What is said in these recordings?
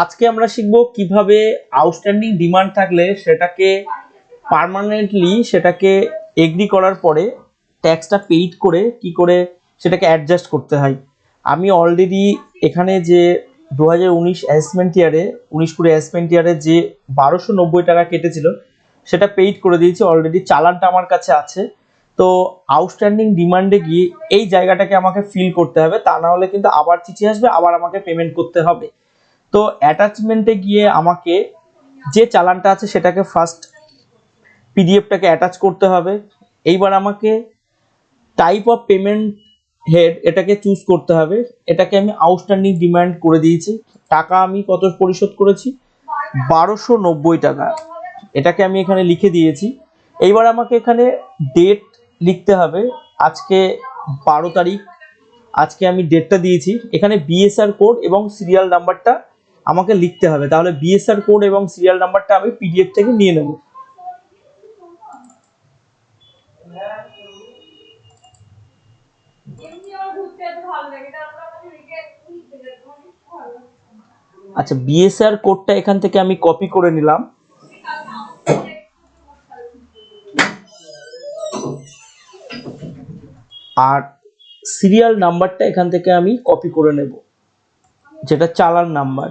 আজকে আমরা শিখব কীভাবে আউটস্ট্যান্ডিং ডিমান্ড থাকলে সেটাকে পার্মানেন্টলি সেটাকে এগ্রি করার পরে ট্যাক্সটা পেইড করে কি করে সেটাকে অ্যাডজাস্ট করতে হয়। আমি অলরেডি এখানে যে দু হাজার উনিশ অ্যাসমেন্ট ইয়ারে উনিশ কুড়ি অ্যাসমেন্ট ইয়ারে যে বারোশো নব্বই টাকা কেটেছিল, সেটা পেইড করে দিয়েছি অলরেডি চালানটা আমার কাছে আছে। তো আউটস্ট্যান্ডিং ডিমান্ডে গিয়ে এই জায়গাটাকে আমাকে ফিল করতে হবে, তা না হলে কিন্তু আবার চিঠি আসবে, আবার আমাকে পেমেন্ট করতে হবে। তো অ্যাটাচমেন্টে গিয়ে আমাকে যে চালানটা আছে সেটাকে ফার্স্ট পিডিএফটাকে অ্যাটাচ করতে হবে। এইবার আমাকে টাইপ অফ পেমেন্ট হেড এটাকে চুজ করতে হবে। এটাকে আমি আউটস্ট্যান্ডিং ডিমান্ড করে দিয়েছি। টাকা আমি কত পরিশোধ করেছি? বারোশো নব্বই টাকা। এটাকে আমি এখানে লিখে দিয়েছি। এইবার আমাকে এখানে ডেট লিখতে হবে। আজকে বারো তারিখ। আজকে আমি ডেটটা দিয়েছি। এখানে বিএসআর কোড এবং সিরিয়াল নাম্বারটা আমাকে লিখতে হবে। তাহলে বিএসআর কোড এবং সিরিয়াল নাম্বারটা আমি পিডিএফ থেকে নিয়ে নেব। আচ্ছা বিএসআর কোডটা এখান থেকে আমি কপি করে নিলাম। আর সিরিয়াল নাম্বারটা এখান থেকে আমি কপি করে নেব। যেটা চালান নাম্বার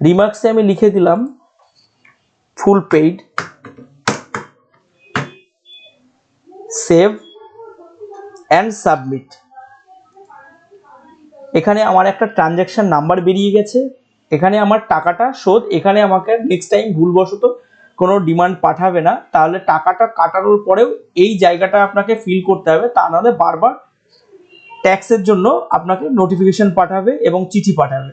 রিমার্কসে আমি লিখে দিলাম full paid save and submit এখানে আমার একটা ট্রানজ্যাকশন নাম্বার বেরিয়ে গেছে। এখানে আমার টাকাটা শোধ, এখানে আমাকে নেক্সট টাইম ভুলবশত কোনো ডিমান্ড পাঠাবে না। তাহলে টাকাটা কাটানোর পরেও এই জায়গাটা আপনাকে ফিল করতে হবে। তা নাহলে বারবার ট্যাক্সের জন্য আপনাকে নোটিফিকেশন পাঠাবে এবং চিঠি পাঠাবে।